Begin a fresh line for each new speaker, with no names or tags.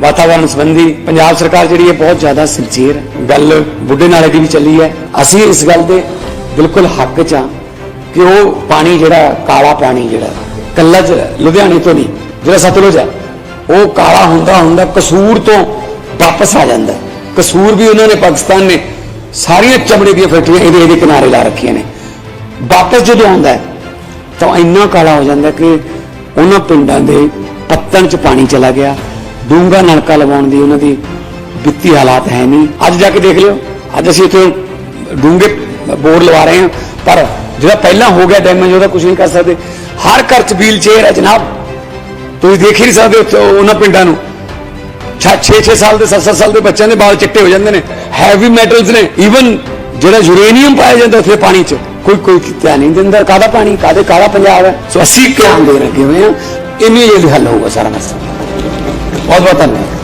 ਵਾਤਾਵਰਣ ਸੰਬੰਧੀ ਪੰਜਾਬ ਸਰਕਾਰ ਜਿਹੜੀ ਹੈ ਬਹੁਤ ਜ਼ਿਆਦਾ ਸਿੰਸੀਅਰ ਗੱਲ ਬੁੱਢੇ ਨਾਲੇ ਦੀ ਵੀ ਚੱਲੀ ਹੈ। ਅਸੀਂ ਇਸ ਗੱਲ ਦੇ ਬਿਲਕੁਲ ਹੱਕ 'ਚ ਹਾਂ ਕਿ ਉਹ ਪਾਣੀ ਜਿਹੜਾ ਕਾਲਾ ਪਾਣੀ ਜਿਹੜਾ ਕੱਲਾ ਜ ਲੁਧਿਆਣੇ ਤੋਂ ਨਹੀਂ, ਜਿਹੜਾ ਸਤਲੁਜ ਹੈ, ਉਹ ਕਾਲਾ ਹੁੰਦਾ ਹੁੰਦਾ ਕਸੂਰ ਤੋਂ ਵਾਪਸ ਆ ਜਾਂਦਾ ਕਸੂਰ ਵੀ ਉਹਨਾਂ ਨੇ ਪਾਕਿਸਤਾਨ ਨੇ ਸਾਰੀਆਂ ਚਮੜੇ ਦੀਆਂ ਫੈਕਟਰੀਆਂ ਇਹਦੇ ਇਹਦੇ ਕਿਨਾਰੇ ਲਾ ਰੱਖੀਆਂ ਨੇ। ਵਾਪਸ ਜਦੋਂ ਆਉਂਦਾ ਤਾਂ ਇੰਨਾ ਕਾਲਾ ਹੋ ਜਾਂਦਾ ਕਿ ਉਹਨਾਂ ਪਿੰਡਾਂ ਦੇ ਪੱਤਣ ਚ ਪਾਣੀ ਚਲਾ ਗਿਆ। ਡੂੰਗਾ ਨਲਕਾ ਲਵਾਉਣ ਦੀ ਉਹਨਾਂ ਦੀ ਵਿੱਤੀ ਹਾਲਾਤ ਹੈ ਨਹੀਂ। ਅੱਜ ਜਾ ਕੇ ਦੇਖ ਲਿਓ, ਅੱਜ ਅਸੀਂ ਇੱਥੇ ਡੂੰਗੇ ਬੋਰ ਲਵਾ ਰਹੇ ਹਾਂ, ਪਰ ਜਿਹੜਾ ਪਹਿਲਾਂ ਹੋ ਗਿਆ ਡੈਮੇਜ ਉਹਦਾ ਕੁਝ ਨਹੀਂ ਕਰ ਸਕਦੇ। ਹਰ ਘਰ ਚ ਵੀਲ ਚੇਅਰ ਹੈ ਜਨਾਬ। ਤੁਸੀਂ ਦੇਖ ਹੀ ਨਹੀਂ ਸਕਦੇ ਉੱਥੇ ਉਹਨਾਂ ਪਿੰਡਾਂ ਨੂੰ। 6-6 ਸਾਲ ਦੇ 7-7 ਸਾਲ ਦੇ ਬੱਚਿਆਂ ਦੇ ਵਾਲ ਚਿੱਟੇ ਹੋ ਜਾਂਦੇ ਨੇ। ਹੈਵੀ ਮੈਟਲਸ ਨੇ। ਈਵਨ ਜਿਹੜਾ ਯੂਰੇਨੀਅਮ ਪਾਇਆ ਜਾਂਦਾ ਉੱਥੇ ਪਾਣੀ 'ਚ, ਕੋਈ ਕੋਈ ਧਿਆਨ ਨਹੀਂ ਦਿੰਦਾ। ਕਾਹਦਾ ਪਾਣੀ? ਕਾਹਦੇ ਕਾਲਾ ਪੰਜਾਬ ਹੈ? ਸੋ ਅਸੀਂ ਧਿਆਨ ਦੇ ਰਹੇ ਹੋਏ ਹਾਂ ਇੰਨੀ ਜਲਦੀ ਹੱਲ ਹੋਊਗਾ ਸਾਰਾ ਮਸਲਾ। ਬਹੁਤ ਬਹੁਤ ਧੰਨਵਾਦ